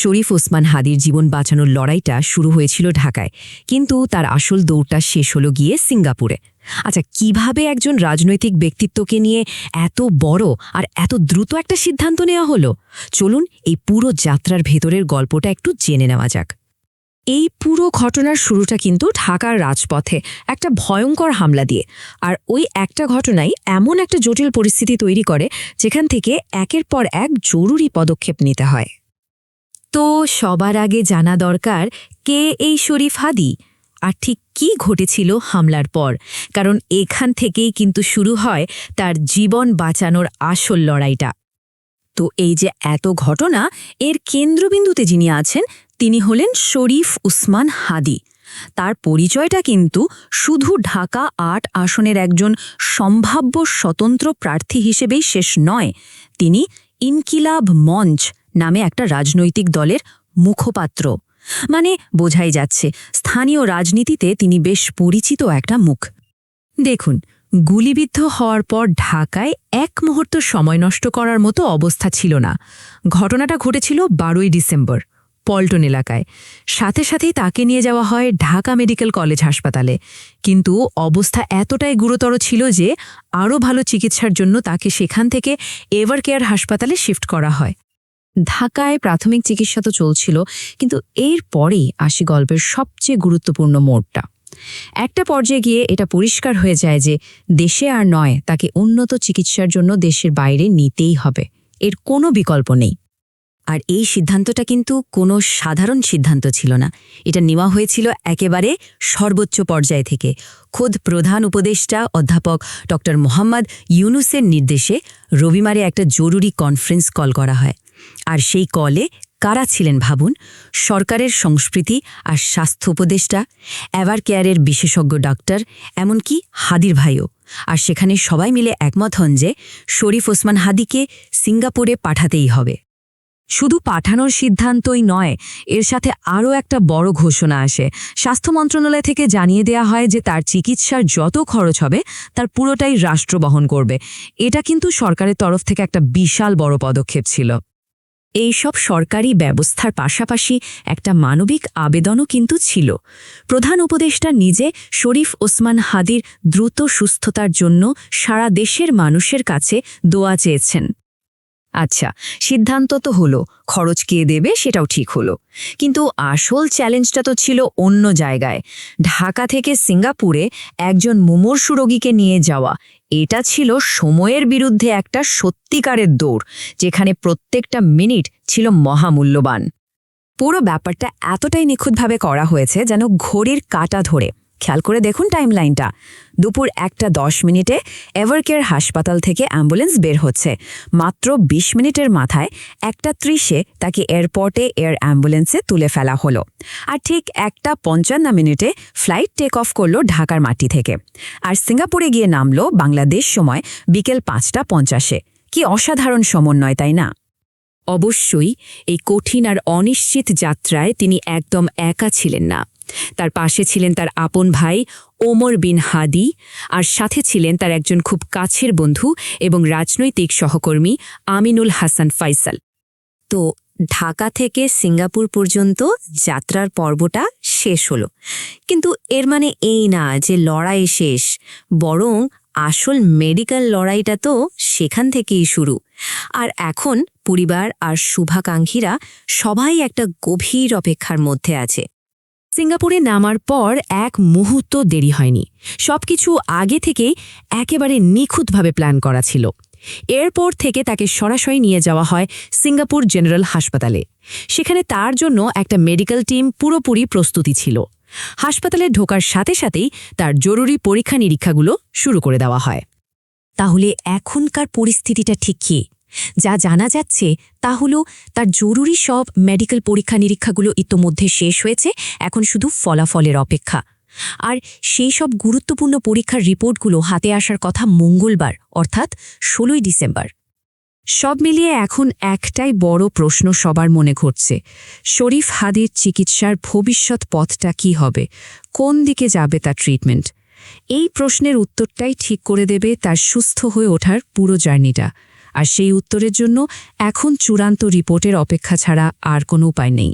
শরীফ ওসমান হাদির জীবন বাঁচানোর লড়াইটা শুরু হয়েছিল ঢাকায়। কিন্তু তার আসল দৌড়টা শেষ হলো গিয়ে সিঙ্গাপুরে। আচ্ছা কীভাবে একজন রাজনৈতিক ব্যক্তিত্বকে নিয়ে এত বড় আর এত দ্রুত একটা সিদ্ধান্ত নেওয়া হলো? চলুন এই পুরো যাত্রার ভেতরের গল্পটা একটু জেনে নেওয়া যাক। এই পুরো ঘটনার শুরুটা কিন্তু ঢাকার রাজপথে একটা ভয়ঙ্কর হামলা দিয়ে। আর ওই একটা ঘটনাই এমন একটা জটিল পরিস্থিতি তৈরি করে, যেখান থেকে একের পর এক জরুরি পদক্ষেপ নিতে হয়। তো সবার আগে জানা দরকার কে এই শরীফ হাদি আর ঠিক কি ঘটেছিল হামলার পর। কারণ এখান থেকেই কিন্তু শুরু হয় তার জীবন বাঁচানোর আসল লড়াইটা। তো এই যে এত ঘটনা, এর কেন্দ্রবিন্দুতে যিনি আছেন, তিনি হলেন শরীফ উসমান হাদি। তার পরিচয়টা কিন্তু শুধু ঢাকা আট আসনের একজন সম্ভাব্য স্বতন্ত্র প্রার্থী হিসেবেই শেষ নয়, তিনি ইনকিলাব মঞ্চ নামে একটা রাজনৈতিক দলের মুখপাত্র। মানে বোঝাই যাচ্ছে, স্থানীয় রাজনীতিতে তিনি বেশ পরিচিত একটা মুখ। দেখুন, গুলিবিদ্ধ হওয়ার পর ঢাকায় এক মুহূর্ত সময় নষ্ট করার মতো অবস্থা ছিল না। ঘটনাটা ঘটেছিল বারোই ডিসেম্বর, পল্টন এলাকায়। সাথে সাথেই তাকে নিয়ে যাওয়া হয় ঢাকা মেডিকেল কলেজ হাসপাতালে। কিন্তু অবস্থা এতটাই গুরুতর ছিল যে আরও ভালো চিকিৎসার জন্য তাকে সেখান থেকে এভার কেয়ার হাসপাতালে শিফট করা হয়। ঢাকায় প্রাথমিক চিকিৎসা তো চলছিল, কিন্তু এর পরেই আসি গল্পের সবচেয়ে গুরুত্বপূর্ণ মোড়টা। একটা পর্যায়ে গিয়ে এটা পরিষ্কার হয়ে যায় যে দেশে আর নয়, তাকে উন্নত চিকিৎসার জন্য দেশের বাইরে নিতেই হবে। এর কোনো বিকল্প নেই। আর এই সিদ্ধান্তটা কিন্তু কোনো সাধারণ সিদ্ধান্ত ছিল না। এটা নেওয়া হয়েছিল একেবারে সর্বোচ্চ পর্যায় থেকে। খোদ প্রধান উপদেষ্টা অধ্যাপক ড মোহাম্মদ ইউনুসের নির্দেশে রবিবারে একটা জরুরি কনফারেন্স কল করা হয়। আর সেই কলে কারা ছিলেন ভাবুন? সরকারের সংস্কৃতি আর স্বাস্থ্য উপদেষ্টা, এভার কেয়ারের বিশেষজ্ঞ ডাক্তার, এমনকি হাদির ভাইও। আর সেখানে সবাই মিলে একমত হন যে শরীফ ওসমান হাদিকে সিঙ্গাপুরে পাঠাতেই হবে। শুধু পাঠানোর সিদ্ধান্তই নয়, এর সাথে আরও একটা বড় ঘোষণা আসে। স্বাস্থ্য মন্ত্রণালয় থেকে জানিয়ে দেয়া হয় যে তার চিকিৎসার যত খরচ হবে, তার পুরোটাই রাষ্ট্র বহন করবে। এটা কিন্তু সরকারের তরফ থেকে একটা বিশাল বড় পদক্ষেপ ছিল। এইসব সরকারি ব্যবস্থার পাশাপাশি একটা মানবিক আবেদনও কিন্তু ছিল। প্রধান উপদেষ্টা নিজে শরীফ ওসমান হাদির দ্রুত সুস্থতার জন্য সারা দেশের মানুষের কাছে দোয়া চেয়েছেন। আচ্ছা সিদ্ধান্ত তো হলো, খরচ কে দেবে সেটাও ঠিক হলো। কিন্তু আসল চ্যালেঞ্জটা তো ছিল অন্য জায়গায়। ঢাকা থেকে সিঙ্গাপুরে একজন মুমূর্ষু রোগীকে নিয়ে যাওয়া এটা ছিল সময়ের বিরুদ্ধে একটা সত্যিকারের দৌড়, যেখানে প্রত্যেকটা মিনিট ছিল মহামূল্যবান। পুরো ব্যাপারটা এতটাই নিখুঁতভাবে করা হয়েছে যেন ঘড়ির কাটা ধরে খেয়াল করে দেখুন টাইমলাইনটা দুপুর একটা দশ মিনিটে এভারকেয়ার হাসপাতাল থেকে অ্যাম্বুলেন্স বের হচ্ছে। মাত্র ২০ মিনিটের মাথায় একটা ত্রিশে তাকে এয়ারপোর্টে এয়ার অ্যাম্বুলেন্সে তুলে ফেলা হলো। আর ঠিক একটা পঞ্চান্ন মিনিটে ফ্লাইট টেক অফ করল ঢাকার মাটি থেকে। আর সিঙ্গাপুরে গিয়ে নামলো বাংলাদেশ সময় বিকেল পাঁচটা পঞ্চাশে। কি অসাধারণ সমন্বয়, তাই না? অবশ্যই এই কঠিন আর অনিশ্চিত যাত্রায় তিনি একদম একা ছিলেন না। তার পাশে ছিলেন তার আপন ভাই ওমর বিন হাদি, আর সাথে ছিলেন তার একজন খুব কাছের বন্ধু এবং রাজনৈতিক সহকর্মী আমিনুল হাসান ফাইসাল। তো ঢাকা থেকে সিঙ্গাপুর পর্যন্ত যাত্রার পর্বটা শেষ হলো। কিন্তু এর মানে এই না যে লড়াই শেষ, বরং আসল মেডিকেল লড়াইটা তো সেখান থেকেই শুরু। আর এখন পরিবার আর শুভাকাঙ্ক্ষীরা সবাই একটা গভীর অপেক্ষার মধ্যে আছে। সিঙ্গাপুরে নামার পর এক মুহূর্ত দেরি হয়নি। সবকিছু আগে থেকেই একেবারে নিখুঁতভাবে প্ল্যান করা ছিল। এয়ারপোর্ট থেকে তাকে সরাসরি নিয়ে যাওয়া হয় সিঙ্গাপুর জেনারেল হাসপাতালে। সেখানে তার জন্য একটা মেডিকেল টিম পুরোপুরি প্রস্তুতি ছিল। হাসপাতালে ঢোকার সাথে সাথেই তার জরুরি পরীক্ষা নিরীক্ষাগুলো শুরু করে দেওয়া হয়। তাহলে এখনকার পরিস্থিতিটা ঠিক কী? যা জানা যাচ্ছে তা হল তার জরুরি সব মেডিকেল পরীক্ষা নিরীক্ষাগুলো ইতোমধ্যে শেষ হয়েছে, এখন শুধু ফলাফলের অপেক্ষা। আর সেই সব গুরুত্বপূর্ণ পরীক্ষার রিপোর্টগুলো হাতে আসার কথা মঙ্গলবার, অর্থাৎ ষোলোই ডিসেম্বর। সব মিলিয়ে এখন একটাই বড় প্রশ্ন সবার মনে ঘটছে, শরীফ হাদির চিকিৎসার ভবিষ্যৎ পথটা কি হবে? কোন দিকে যাবে তার ট্রিটমেন্ট এই প্রশ্নের উত্তরটাই ঠিক করে দেবে তার সুস্থ হয়ে ওঠার পুরো জার্নিটা আর সেই উত্তরের জন্য এখন চূড়ান্ত রিপোর্টের অপেক্ষা ছাড়া আর কোনো উপায় নেই।